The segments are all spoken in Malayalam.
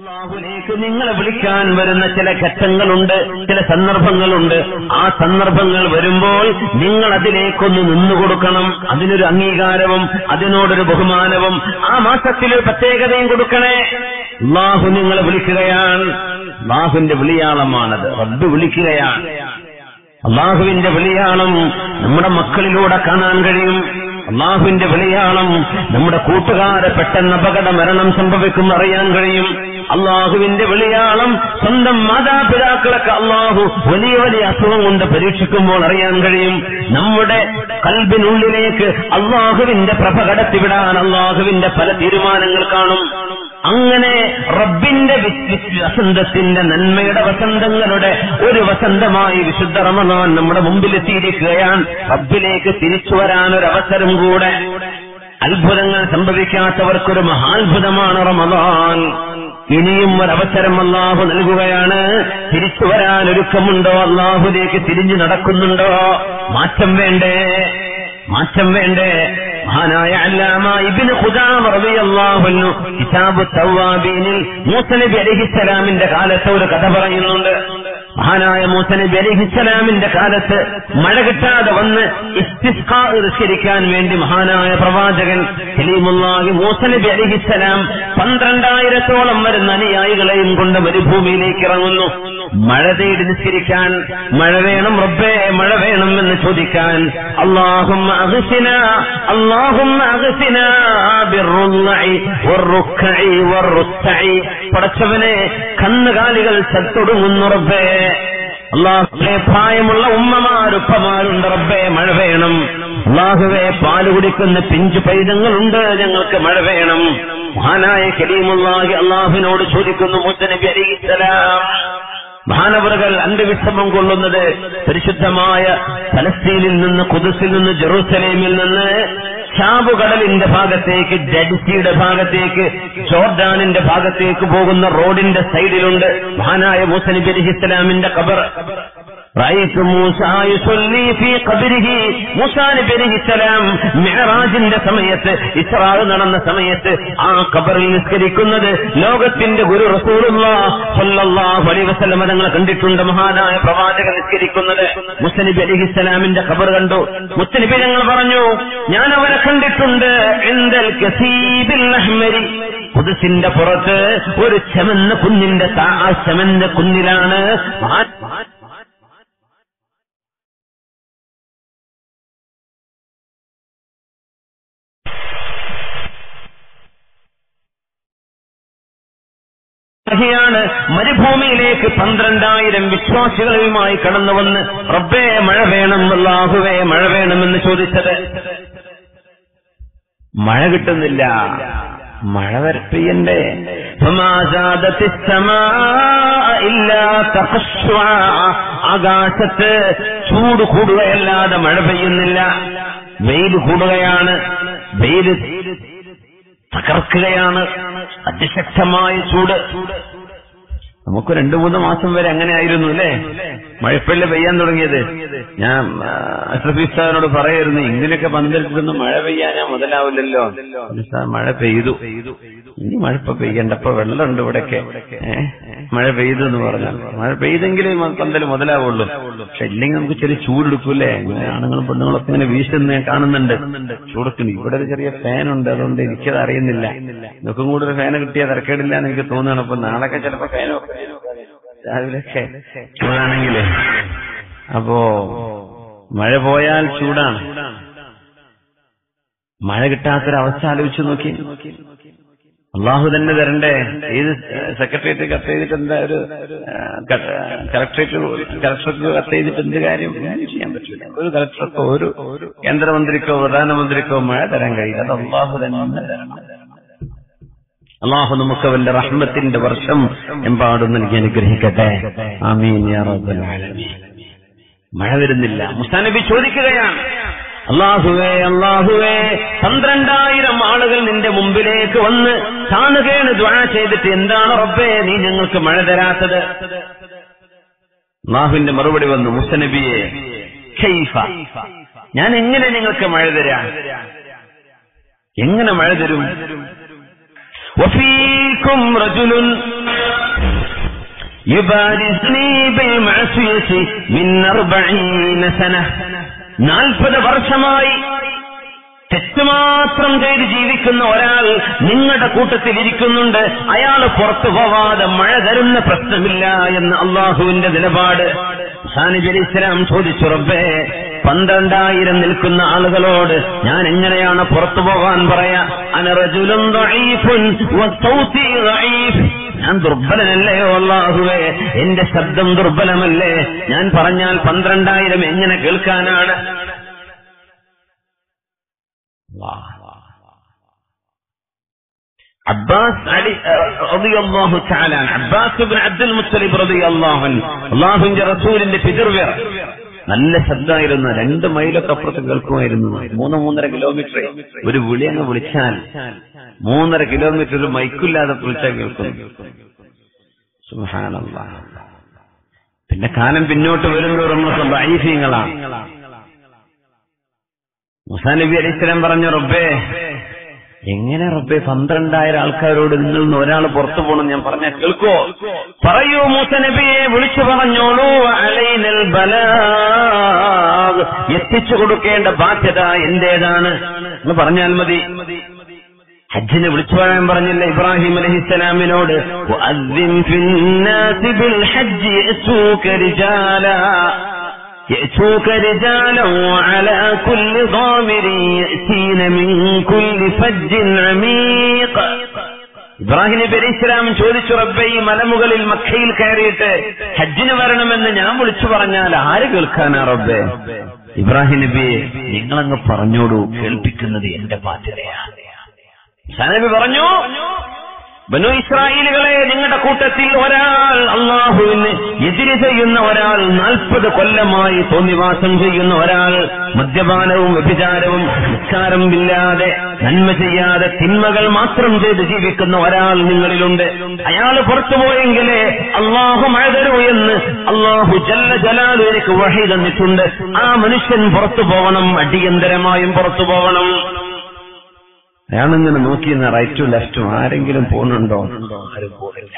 അള്ളാഹുലേക്ക് നിങ്ങളെ വിളിക്കാൻ വരുന്ന ചില ഘട്ടങ്ങളുണ്ട് ചില സന്ദർഭങ്ങളുണ്ട്. ആ സന്ദർഭങ്ങൾ വരുമ്പോൾ നിങ്ങൾ അതിലേക്കൊന്ന് നിന്നു കൊടുക്കണം. അതിനൊരു അംഗീകാരവും അതിനോടൊരു ബഹുമാനവും ആ മാസത്തിൽ ഒരു പ്രത്യേകതയും കൊടുക്കണേ. അള്ളാഹു നിങ്ങളെ വിളിക്കുകയാണ്. അള്ളാഹുവിന്റെ വിളിയാളമാണത്. റബ്ബ് വിളിക്കുകയാണ്. അള്ളാഹുവിന്റെ വിളിയാളം നമ്മുടെ മക്കളിലൂടെ കാണാൻ കഴിയും. അള്ളാഹുവിന്റെ വിളിയാളം നമ്മുടെ കൂട്ടുകാരെ പെട്ടെന്ന് അപകട മരണം സംഭവിക്കും അറിയാൻ കഴിയും. അള്ളാഹുവിന്റെ വെളിയാളം സ്വന്തം മാതാപിതാക്കളൊക്കെ അള്ളാഹു വലിയ വലിയ അസുഖം കൊണ്ട് പരീക്ഷിക്കുമ്പോൾ അറിയാൻ കഴിയും. നമ്മുടെ കൽബിനുള്ളിലേക്ക് അള്ളാഹുവിന്റെ പ്രഭ കടത്തിവിടാൻ അള്ളാഹുവിന്റെ പല തീരുമാനങ്ങൾ കാണും. അങ്ങനെ റബ്ബിന്റെ വസന്തത്തിന്റെ നന്മയുടെ വസന്തങ്ങളുടെ ഒരു വസന്തമായി വിശുദ്ധ റമദാൻ നമ്മുടെ മുമ്പിൽ എത്തിയിരിക്കുകയാണ് റബ്ബിലേക്ക് തിരിച്ചു വരാൻ ഒരു അവസരം കൂടെ. അത്ഭുതങ്ങൾ സംഭവിക്കാത്തവർക്കൊരു മഹാത്ഭുതമാണ് റമദാൻ. ഇനിയും ഒരവസരം അള്ളാഹു നൽകുകയാണ്. തിരിച്ചു വരാൻ ഒരുക്കമുണ്ടോ? അള്ളാഹുലേക്ക് തിരിഞ്ഞു നടക്കുന്നുണ്ടോ? മാറ്റം വേണ്ടേ? മാറ്റം വേണ്ടേ? മഹാനായ അല്ലാമ ഇബിന് ഖുദാമ കിതാബ് തവ്വാബീനിൽ മൂസ നബി അലൈഹിസ്സലാമിന്റെ കാലത്ത് ഒരു കഥ പറയുന്നുണ്ട്. മഹാനായ മൂസ നബി അലൈഹിസ്സലാമിന്റെ കാലത്ത് മഴ കിട്ടാതെ വന്ന് നിസ്കരിക്കാൻ വേണ്ടി മഹാനായ പ്രവാചകൻ സലീമുല്ലാഹി മൂസ നബി അലൈഹിസ്സലാം പന്ത്രണ്ടായിരത്തോളം വരുന്ന അനുയായികളെയും കൊണ്ട് മരുഭൂമിയിലേക്ക് ഇറങ്ങുന്നു. മഴ തേടി നിസ്കരിക്കാൻ മഴ വേണം റബ്ബേ മഴ വേണം എന്ന് ചോദിക്കാൻ. അള്ളാഹും അള്ളാഹും പടച്ചവനെ കന്നുകാലികൾ ചത്തൊടുങ്ങുന്നു റബ്ബേ. അള്ളാഹുവെ പ്രായമുള്ള ഉമ്മമാരുപ്പമാരുണ്ട് റബ്ബേ മഴ വേണം. അള്ളാഹുവെ പാൽ കുടിക്കുന്ന പിഞ്ചു പൈതങ്ങളുണ്ട് ഞങ്ങൾക്ക് മഴ വേണം. മഹാനായ കരീമുള്ളാഹി അള്ളാഹുവിനോട് ചോദിക്കുന്നു മുത്തനബി അലിസ്സലാം മഹാനവറുകൾ അന്ത്യവിശ്രമം കൊള്ളുന്നത് പരിശുദ്ധമായ ഫലസ്തീനിൽ നിന്ന് കുതിസിൽ നിന്ന് ജെറൂസലേമിൽ നിന്ന് ചാവുകടലിന്റെ ഭാഗത്തേക്ക് ജഡ്സിയുടെ ഭാഗത്തേക്ക് ജോർഡാനിന്റെ ഭാഗത്തേക്ക് പോകുന്ന റോഡിന്റെ സൈഡിലുണ്ട് മഹാനായ മൂസനബി അലിഹിസ്ലാമിന്റെ കബർ മിഅ്റാജിന്റെ സമയത്ത് ഇസ്രാവ് നടന്ന സമയത്ത് ആ കബറിൽ നിസ്കരിക്കുന്നത് ലോകത്തിന്റെ ഗുരു റസൂറുള്ള കണ്ടിട്ടുണ്ട്. മഹാനായ പ്രവാചകൻ നിസ്കരിക്കുന്നത്. മുസ്തനബി അലിഹിസ്സലാമിന്റെ കബർ കണ്ടു. മുസ്ലിബി ഞങ്ങൾ പറഞ്ഞു ഞാൻ അവരെ കണ്ടിട്ടുണ്ട്. കസീബിൽ അഹ്മരി കുതിസിന്റെ പുറത്ത് ഒരു ചെമന്ന കുന്നിന്റെ ചെമന്ന കുന്നിലാണ് ാണ് മരുഭൂമിയിലേക്ക് പന്ത്രണ്ടായിരം വിശ്വാസികളുമായി കടന്നു വന്ന് റബ്ബേ മഴ വേണം അല്ലാഹുവേ മഴ വേണമെന്ന് ചോദിച്ചത്. മഴ കിട്ടുന്നില്ല. മഴ വരട്ടിയന്റെ ആകാശത്ത് ചൂട് കൂടുകയല്ലാതെ മഴ പെയ്യുന്നില്ല. വെയിൽ കൂടുകയാണ്. വെയിൽ തകർക്കുകയാണ്. അതിശക്തമായ ചൂട്. നമുക്ക് രണ്ടു മൂന്ന് മാസം വരെ അങ്ങനെ ആയിരുന്നു അല്ലേ? മഴപ്പള്ളി പെയ്യാൻ തുടങ്ങിയത്. ഞാൻ ആ, അഷ്റഫി സാറിനോട് പറയായിരുന്നു ഇങ്ങനെയൊക്കെ പന്തലിട്ടൊന്നും മഴ പെയ്യാനാ മുതലാവില്ലല്ലോ. മഴ പെയ്തു. ഇനി മഴ പെയ്യണ്ടപ്പോ വെള്ളമുണ്ട് ഇവിടെയൊക്കെ മഴ പെയ്തു എന്ന് പറഞ്ഞാൽ. മഴ പെയ്തെങ്കിലേ പന്തൽ മുതലാവുള്ളൂ. പക്ഷെ ഇല്ലെങ്കിൽ നമുക്ക് ചെറിയ ചൂടെടുക്കൂലേ ആണുങ്ങളും പെണ്ണുങ്ങളൊക്കെ ഇങ്ങനെ വീശുന്ന ഞാൻ കാണുന്നുണ്ട്. ചൂടത്തിന് ഇവിടെ ഒരു ചെറിയ ഫാനുണ്ട് അതുകൊണ്ട് എനിക്കത് അറിയുന്നില്ല. ഇതൊക്കെ കൂടെ ഒരു ഫാന് കിട്ടിയാൽ തിരക്കേടില്ല എന്ന് എനിക്ക് തോന്നുകയാണ്. അപ്പൊ നാളൊക്കെ ചിലപ്പോ ഫാനോ രാവിലെയൊക്കെ ചൂടാണെങ്കിലേ അപ്പോ മഴ പോയാൽ ചൂടാണ്. മഴ കിട്ടാത്തൊരവസ്ഥ ആലോചിച്ചു നോക്കി. അള്ളാഹു തന്നെ തരണ്ടേ? ഏത് സെക്രട്ടേറിയറ്റ് കത്ത് ചെയ്തിട്ട് എന്താ ഒരു കളക്ടറേറ്റ് കളക്ടർക്ക് കത്ത് ചെയ്തിട്ട് എന്ത് കാര്യം? ചെയ്യാൻ പറ്റില്ല. ഒരു കളക്ടർക്കോ ഒരു കേന്ദ്രമന്ത്രിക്കോ പ്രധാനമന്ത്രിക്കോ മഴ തരാൻ കഴിയില്ല. അത് അള്ളാഹു തന്നെ തരണം. അള്ളാഹു നമുക്ക് അവന്റെ റഹ്മത്തിന്റെ വർഷം എമ്പാടും നൽകി അനുഗ്രഹിക്കട്ടെ. ആമീൻ മഴ വരുന്നില്ല. മുസ്താനബി ചോദിക്കുകയാണ് അള്ളാഹുവേ അള്ളാഹുവേ പന്ത്രണ്ടായിരം ആളുകൾ നിന്റെ മുമ്പിലേക്ക് വന്ന് താണുകേണ് ദ്വാ ചെയ്തിട്ട് എന്താണ് റബ്ബേ നീ ഞങ്ങൾക്ക് മഴ തരാത്തത്? അള്ളാഹുവിന്റെ മറുപടി വന്നു മുസ്തനബിയെ ഖൈഫ ഞാൻ എങ്ങനെ നിങ്ങൾക്ക് മഴ തരാം? എങ്ങനെ മഴ തരും? വഫീക്കും رجل يبارزني بالمعصية മിൻ അർബഈന സന നാൽപ്പത് വർഷമായി തെറ്റുമാത്രം ചെയ്ത് ജീവിക്കുന്ന ഒരാൾ നിങ്ങളുടെ കൂട്ടത്തിൽ ഇരിക്കുന്നുണ്ട്. അയാൾ പുറത്തു പോവാതെ മഴ തരുന്ന പ്രശ്നമില്ല എന്ന് അള്ളാഹുവിന്റെ നിലപാട്. അലി ഇസ്ലാം ചോദിച്ചു റബ്ബേ പന്ത്രണ്ടായിരം നിൽക്കുന്ന ആളുകളോട് ഞാൻ എങ്ങനെയാണ് പുറത്തു പോകാൻ പറയാ? അനറജുലും ഞാൻ ദുർബലനല്ലയോ അള്ളാഹുവേ എന്റെ ശബ്ദം ദുർബലമല്ലേ? ഞാൻ പറഞ്ഞാൽ പന്ത്രണ്ടായിരം എങ്ങനെ കേൾക്കാനാണ്? Abbas Ali Abbas Abdul Muttalib അല്ലാഹുവിന്റെ റസൂലിന്റെ പിതൃവ്യ നല്ല ശബ്ദമായിരുന്നു രണ്ട് മൈലൊക്കെ അപ്പുറത്ത് കേൾക്കുമായിരുന്നു. മൂന്ന് മൂന്നര കിലോമീറ്റർ ഒരു വിളി അങ്ങ് വിളിച്ചാൽ മൂന്നര കിലോമീറ്റർ ഒരു മൈക്കില്ലാതെ വിളിച്ചാൽ കേൾക്കും പിന്നെ കാലം പിന്നോട്ട് വരുമ്പോൾ നമ്മളൊക്കെ വൈഫീങ്ങളാണ് മുസാ നബി പറഞ്ഞു റബ്ബേ എങ്ങനെ റബ്ബെ പന്ത്രണ്ടായിരം ആൾക്കാരോട് നിങ്ങളിൽ നിന്ന് ഒരാൾ പുറത്തു പോകണം ഞാൻ പറഞ്ഞ കേൾക്കോ? പറയൂ മൂസ നബിയെ വിളിച്ചു പറഞ്ഞോളൂ അലൈനൽ ബല എത്തിച്ചു കൊടുക്കേണ്ട ബാധ്യത എന്റേതാണ്. എന്ന് പറഞ്ഞാൽ മതി. ഹജ്ജിനെ വിളിച്ചു പറയാൻ പറഞ്ഞില്ല ഇബ്രാഹിം അലഹിസ്സലാമിനോട്? يَأْتُوكَ رِجَالًا يأتوك رجالا وعلى كل ضامر يأتين من كل فج عميق ഇബ്രാഹിം നബി അലൈഹി ഇസ്ലാം ചോദിച്ചു റബ്ബെ ഈ മലമുകളിൽ മക്കയിൽ കയറിയിട്ട് ഹജ്ജിന് വരണമെന്ന് ഞാൻ വിളിച്ചു പറഞ്ഞാൽ ആര് കേൾക്കാനാ റബ്ബെ ഇബ്രാഹിം നബി നിങ്ങളങ്ങ് പറഞ്ഞോടൂ കേൾപ്പിക്കുന്നത് എന്റെ ബാധ്യതയാണ് നബി പറഞ്ഞു ബനു ഇസ്രായേലുകളെ നിങ്ങളുടെ കൂട്ടത്തിൽ ഒരാൾ അള്ളാഹുവിന് എതിര് ചെയ്യുന്ന ഒരാൾ നാൽപ്പത് കൊല്ലമായി തോന്നിവാസം ചെയ്യുന്ന ഒരാൾ മദ്യപാനവും വ്യഭിചാരവും നിസ്കാരം ഇല്ലാതെ നന്മ ചെയ്യാതെ തിന്മകൾ മാത്രം ചെയ്ത് ജീവിക്കുന്ന ഒരാൾ നിങ്ങളിലുണ്ട്. അയാൾ പുറത്തുപോയെങ്കിലേ അള്ളാഹു മഴ തരൂ എന്ന് അള്ളാഹു ജല്ല ജലാലു വഴി തന്നിട്ടുണ്ട്. ആ മനുഷ്യൻ പുറത്തു പോകണം അടിയന്തരമായും പുറത്തു പോകണം. അയാളിങ്ങനെ നോക്കിയിരുന്ന റൈറ്റും ലെഫ്റ്റും ആരെങ്കിലും പോകുന്നുണ്ടോ? ആരും പോകില്ല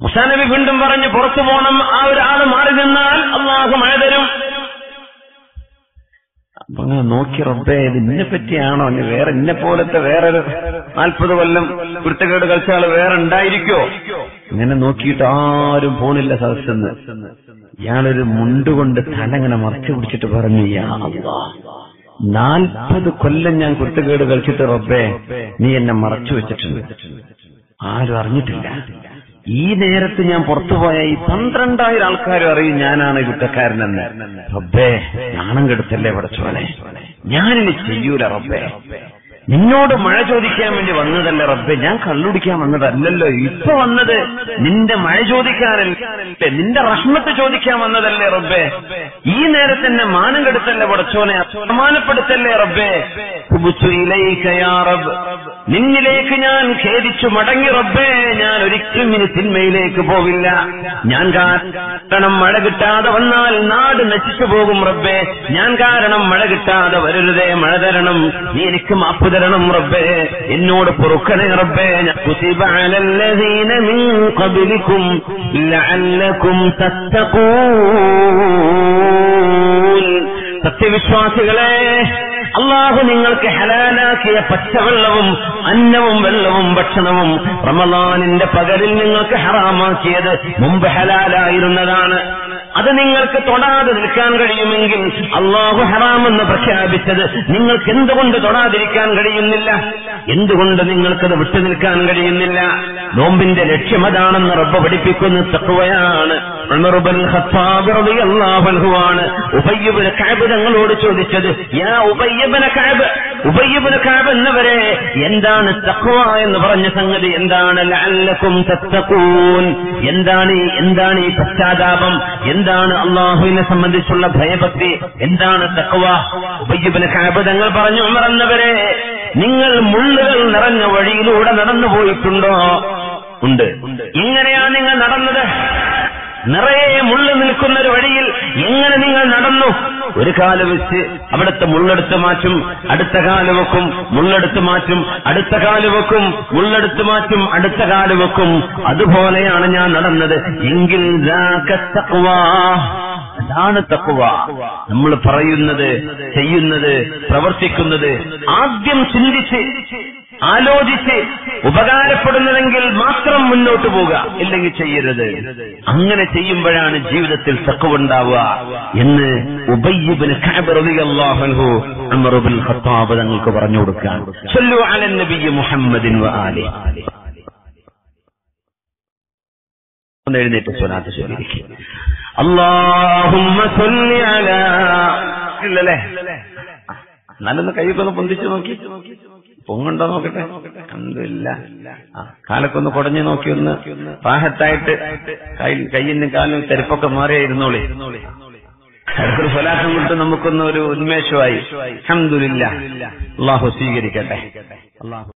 മുസാനബി വീണ്ടും പറഞ്ഞ് പുറത്തു പോകണം ആ ഒരാൾ മാറി നിന്നാൽ അള്ളാഹു മഴ തരും. അപ്പൊ അങ്ങനെ നോക്കി റബ്ബേ ഇത് ഇന്നെ പറ്റിയാണോ? ഇനി വേറെ ഇന്നെ പോലത്തെ വേറൊരു നാൽപ്പത് കൊല്ലം കുരുത്തക്കേട് കളിച്ചാൾ വേറെ ഉണ്ടായിരിക്കോ? ഇങ്ങനെ നോക്കിയിട്ട് ആരും പോണില്ല സദസ്സെന്ന്. ഇയാളൊരു മുണ്ടുകൊണ്ട് തല ഇങ്ങനെ മറച്ചു പിടിച്ചിട്ട് പറഞ്ഞു യാ അല്ലാഹ്. നാൽപ്പത് കൊല്ലം ഞാൻ കുരുത്തക്കേട് കളിച്ചിട്ട് റബ്ബേ നീ എന്നെ മറച്ചു വെച്ചിട്ടുണ്ട്. ആരും അറിഞ്ഞിട്ടില്ല. ഈ നേരത്ത് ഞാൻ പുറത്തു പുറത്തുപോയ ഈ പന്ത്രണ്ടായിരം ആൾക്കാരും അറിയും ഞാനാണ് കുറ്റക്കാരനെന്ന്. റബ്ബേ നാണം കെടുത്തല്ലേ പടച്ചോനെ? ഞാനിനി ചെയ്യൂല റബ്ബേ. നിന്നോട് മഴ ചോദിക്കാൻ വേണ്ടി വന്നതല്ല റബ്ബെ? ഞാൻ കള്ളുടിക്കാൻ വന്നതല്ലല്ലോ. ഇപ്പൊ വന്നത് നിന്റെ മഴ ചോദിക്കാനല്ലേ. നിന്റെ റഷ്മത്ത് ചോദിക്കാൻ വന്നതല്ലേ റബ്ബെ? ഈ നേരത്തെ തന്നെ മാനം കെടുത്തല്ലേ പടച്ചോനെ? അപമാനപ്പെടുത്തല്ലേ റബ്ബ്? നിന്നിലേക്ക് ഞാൻ ഖേദിച്ചു മടങ്ങി റബ്ബേ. ഞാൻ ഒരിക്കലും ഇനി തിന്മയിലേക്ക് പോവില്ല. ഞാൻ കാരണം മഴ കിട്ടാതെ വന്നാൽ നാട് നശിച്ചു പോകും റബ്ബേ. ഞാൻ കാരണം മഴ കിട്ടാതെ വരരുതേ. മഴ തരണം. നീ എനിക്ക് മാപ്പ് തരണം റബ്ബേ എന്നോട് പൊറുക്കണേ റബ്ബേ. സത്യവിശ്വാസികളെ അള്ളാഹു നിങ്ങൾക്ക് ഹലാലാക്കിയ പച്ചവെള്ളവും അന്നവും വെള്ളവും ഭക്ഷണവും റമദാനിന്റെ പകലിൽ നിങ്ങൾക്ക് ഹറാമാക്കിയത് മുമ്പ് ഹലാലായിരുന്നതാണ്. അത് നിങ്ങൾക്ക് തൊടാതെ നിൽക്കാൻ കഴിയുമെങ്കിൽ അള്ളാഹു ഹറാമെന്ന് പ്രഖ്യാപിച്ചത് നിങ്ങൾക്ക് എന്തുകൊണ്ട് തൊടാതിരിക്കാൻ കഴിയുന്നില്ല? എന്തുകൊണ്ട് നിങ്ങൾക്കത് വിട്ടു നിൽക്കാൻ കഴിയുന്നില്ല? നോമ്പിന്റെ ലക്ഷ്യമതാണെന്ന് റബ്ബ് പഠിപ്പിക്കുന്ന തക്കുവയാണ് ാണ് ഉപയ്യപന കാബ് തങ്ങളോട് ചോദിച്ചത് യാ ഉപയ്യപന കാബ് ഉബയ്യബിന കാബ് എന്നവരെ എന്താണ് തക്വ എന്ന് പറഞ്ഞ സംഗതി എന്താണ്? ലഅല്ലക്കും തത്തക്കൂൻ എന്താണ് എന്താണ് ഈ പശ്ചാത്താപം? എന്താണ് അള്ളാഹുവിനെ സംബന്ധിച്ചുള്ള ഭയഭക്തി? എന്താണ് തക്വ ഉബയ്യബിന് കാബ് തങ്ങൾ പറഞ്ഞു ഉമറന്നവരെ നിങ്ങൾ മുള്ളുകൾ നിറഞ്ഞ വഴിയിലൂടെ നടന്നു പോയിട്ടുണ്ടോ? ഉണ്ട്. ഇങ്ങനെയാ നിങ്ങൾ നടന്നത്. നിറയെ മുള്ളു നിൽക്കുന്ന ഒരു വഴിയിൽ എങ്ങനെ നിങ്ങൾ നടന്നു? ഒരു കാൽ വെച്ച് അവിടുത്തെ മുള്ളെടുത്ത് മാറ്റും അടുത്ത കാൽ വെക്കും മുള്ളെടുത്ത് മാറ്റും അടുത്ത കാൽ വെക്കും മുള്ളെടുത്ത് മാറ്റും അടുത്ത കാൽ വെക്കും. അതുപോലെയാണ് ഞാൻ നടന്നത്. എങ്കിൽ അതാണ് തക്കുവ നമ്മൾ പറയുന്നത് ചെയ്യുന്നത് പ്രവർത്തിക്കുന്നത്. ആദ്യം ചിന്തിച്ച് ആലോചിച്ച് ഉപകാരപ്പെടുന്നതെങ്കിൽ മാത്രം മുന്നോട്ട് പോവുക. ഇല്ലെങ്കിൽ ചെയ്യരുത്. അങ്ങനെ ചെയ്യുമ്പോഴാണ് ജീവിതത്തിൽ സഖുവുണ്ടാവുക എന്ന് ഉബയ്യബിന് അമറുബിൻ ഖത്താബ് തങ്ങൾക്ക് പറഞ്ഞു കൊടുക്കാൻ സല്ലു അലൻ നബിയ്യ മുഹമ്മദിൻ വ ആലി. നോക്കി. പൊങ്ങുണ്ടോ നോക്കട്ടെ? എന്തില്ല ആ ഒന്ന് കുടഞ്ഞു നോക്കി ഒന്ന് പാഹത്തായിട്ട് കയ്യിന് കാലും തെരപ്പൊക്കെ മാറിയായിരുന്നോളി അടുത്തൊരു സ്വലാസം കൊണ്ട് നമുക്കൊന്ന് ഒരു ഉന്മേഷമായി. അഹമ്മദില്ല അള്ളാഹു സ്വീകരിക്കട്ടെ. അള്ളാഹു